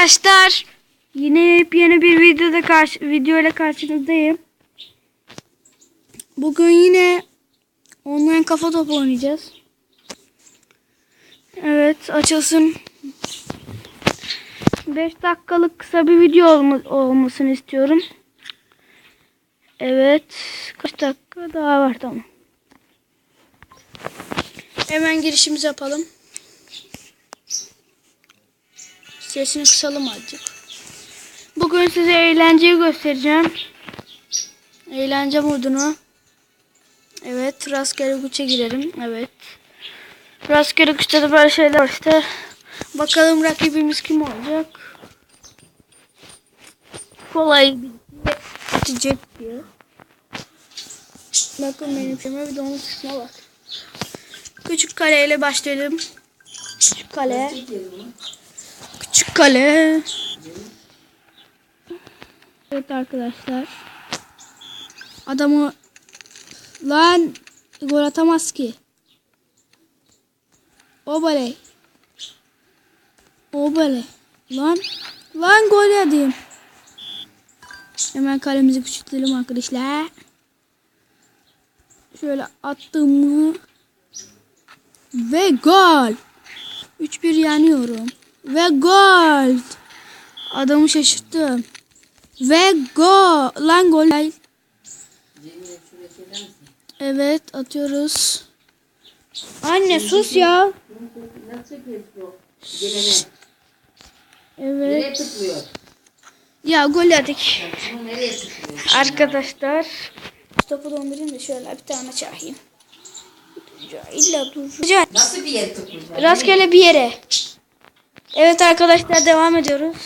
arkadaşlar. Yine yeni bir videoda karşı video ile karşınızdayım. Bugün yine online kafa topu oynayacağız. Evet açılsın. 5 dakikalık kısa bir video olma- olmasını istiyorum. Evet. Kaç dakika daha var tamam. Hemen girişimizi yapalım. Sesini kısalım azıcık. Bugün size eğlenceyi göstereceğim. Eğlence modunu. Evet. Rastgele güçe girelim. Evet. Rastgele güçte de böyle şeyler var işte. Bakalım rakibimiz kim olacak. Kolay bir geçecek diyor. Bakın benim şeyime bir de onun kısmına bak. Küçük kaleyle başlayalım. Küçük kale. Kale. Evet arkadaşlar. Adamı lan gol atamaz ki. Obale. Obale. Lan lan gol yedim. Hemen kalemizi küçültelim arkadaşlar. Şöyle attım mı? Ve gol. 3-1 yeniyorum. Ve gol. Adamı şaşırttım. Ve gol. Lan gol. Evet atıyoruz. Anne sus ya. Evet. Ya gol yedik. Arkadaşlar. Topu dondurayım da şöyle bir tane çahayım. İlla dur. Nasıl bir yere tıklıyor? Rastgele bir yere. Evet arkadaşlar devam ediyoruz.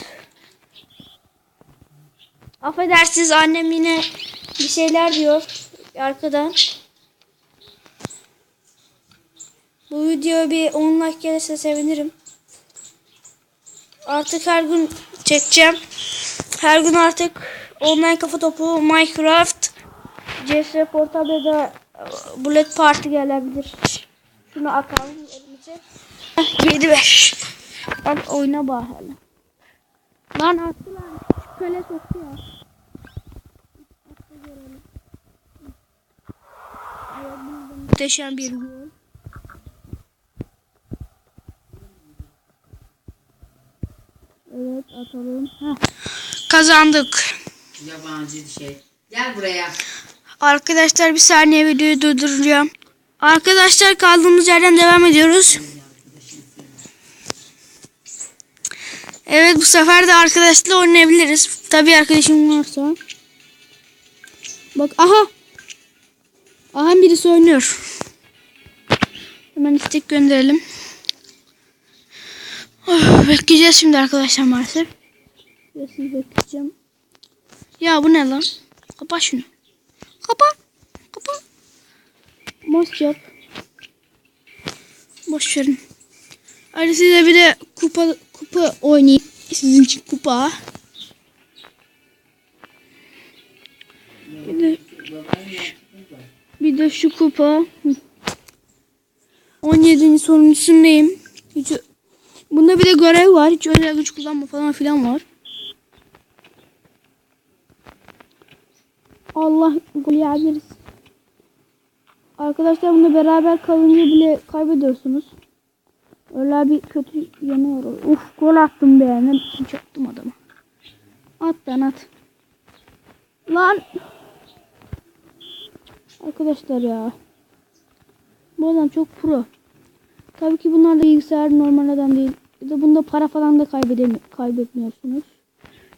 Affedersiniz annem yine bir şeyler diyor arkadan. Bu video bir 10 like gelirse sevinirim. Artık her gün çekeceğim. Her gün artık online kafa topu, Minecraft, CS Portable'da e, Bullet Party gelebilir. Şunu atalım elimize. 7 5. Lan oyna bakalım. Lan attı lan. Şu köle soktu ya. Muhteşem bir gol. Evet atalım. Heh. Kazandık. Yabancı şey. Gel buraya. Arkadaşlar bir saniye videoyu durduracağım. Arkadaşlar kaldığımız yerden devam ediyoruz. Evet bu sefer de arkadaşla oynayabiliriz. Tabii arkadaşım varsa. Bak aha. Aha birisi oynuyor. Hemen istek gönderelim. Oh, bekleyeceğiz şimdi arkadaşlar maalesef. Bekleyeceğim. Ya bu ne lan? Kapa şunu. Kapa. Kapa. Boş yap. Boş verin. Hadi size bir de kupa kupa oynayayım. Sizin için kupa. Bir de, bir de şu kupa. Hı. 17. sonuncusundayım. Hiç, bunda bir de görev var. Hiç özel güç kullanma falan filan var. Allah gol yiyebiliriz. Arkadaşlar bunu beraber kalınca bile kaybediyorsunuz. Öyle bir kötü yanı var. Uf gol attım be. Ne çaktım adama. At lan at. Lan. Arkadaşlar ya. Bu adam çok pro. Tabii ki bunlar da bilgisayar normal adam değil. Ya da bunda para falan da kaybedemi kaybetmiyorsunuz.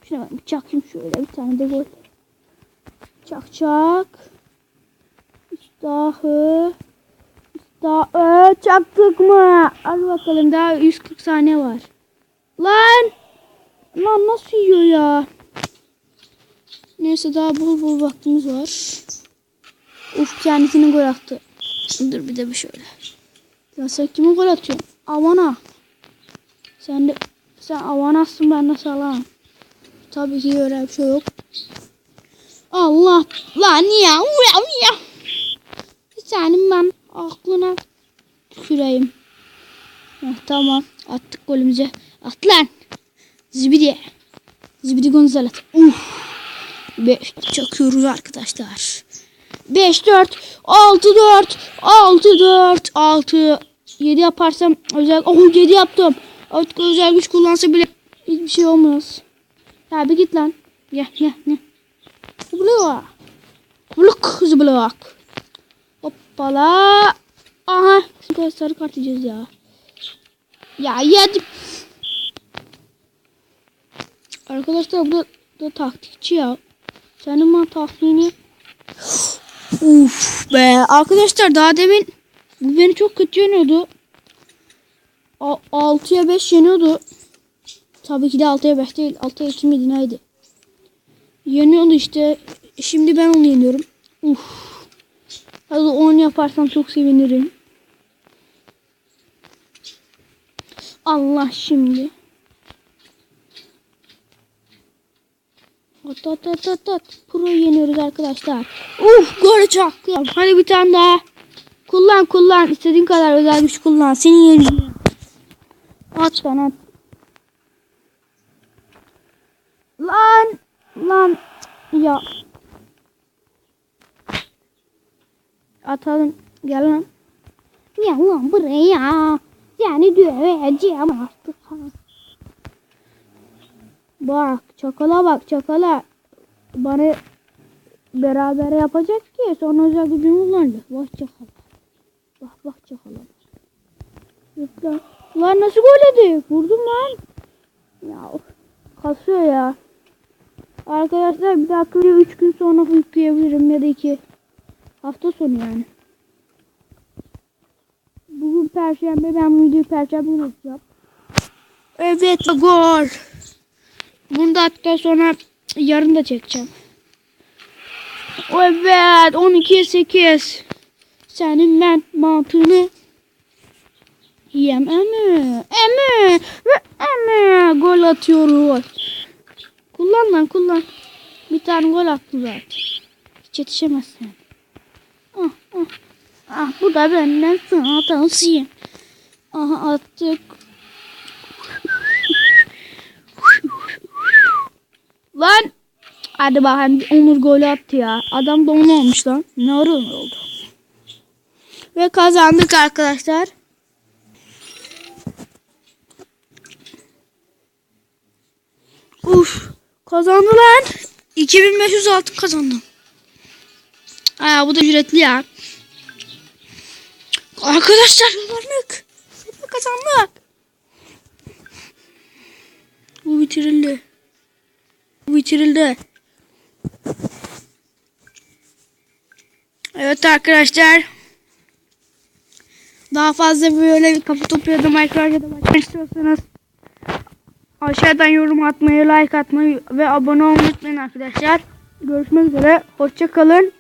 Şuna bak bir çakayım şöyle bir tane de gol. Çak çak. İştahı. İştahı. Çaktık mı? Hadi bakalım daha 140 saniye var. Lan. Lan nasıl yiyor ya? Neyse daha bol bol vaktimiz var. Uf kendisini gol attı. Dur bir de bir şöyle. Ya sen kime gol atıyorsun? Avana. Sen de sen avanasın ben de salam. Tabii ki öyle bir şey yok. Allah lan ya ya ya. Senin ben aklına tüküreyim. Heh, tamam attık golümüze. At lan. Zibidi. Zibidi Gonzales. Uf. 5 çakıyoruz arkadaşlar. 5 4 6 4 6 4 6 7 yaparsam özel oh 7 yaptım. Artık özel güç kullansa bile hiçbir şey olmaz. Ya bir git lan. Ya ya. Blok. Blok blok. Hoppala. Aha. Şimdi sarı kart yiyeceğiz ya. Ya yedim. Arkadaşlar bu da, da taktikçi ya. Senin bana tahmini. Uf be. Arkadaşlar daha demin bu beni çok kötü yeniyordu. A- 6'ya 5 yeniyordu. Tabii ki de 6'ya 5 değil. 6'ya 2 miydi neydi? Yeniyordu işte. Şimdi ben onu yeniyorum. Uf. Hadi 10 yaparsam çok sevinirim. Allah şimdi. At at at at at. Pro yeniyoruz arkadaşlar. Uf gol çaktı. Hadi bir tane daha. Kullan kullan. İstediğin kadar özel güç kullan. Seni yeneceğim. At at. Lan. Lan. Ya. Atalım. Gel lan. Ya lan buraya. Yani döveceğim artık. Bak çakala bak çakala. Bana beraber yapacak ki sonra özel gücünü kullanacak. Bak çakala. Bak bak çakala. Lan. Nasıl gol yedi? Vurdum lan. Ya kasıyor ya. Arkadaşlar bir dakika 3 gün sonra yükleyebilirim ya da 2 hafta sonu yani. Bugün perşembe ben bu videoyu perşembe günü atacağım. Evet gol. Bunu da hatta sonra yarın da çekeceğim. Evet 12'ye 8. Senin ben mantığını yem emi emi ve emi gol atıyoruz. Kullan lan kullan. Bir tane gol attı zaten. Hiç yetişemezsin. Ah, bu da benden sana tavsiye. Aha attık. Lan. Hadi bakayım Onur golü attı ya. Adam da onu olmuş lan. Ne Onur oldu. Ve kazandık arkadaşlar. Uf. Kazandı lan. 2500 altın kazandım. Aa bu da ücretli ya. Arkadaşlar kazandık. Kazandık. Bu bitirildi. Bu bitirildi. Evet arkadaşlar. Daha fazla böyle bir kafa topu ya da Minecraft ya da başka istiyorsanız aşağıdan yorum atmayı, like atmayı ve abone olmayı unutmayın arkadaşlar. Görüşmek üzere. Hoşça kalın.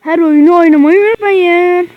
Her oyunu oynamayı unutmayın.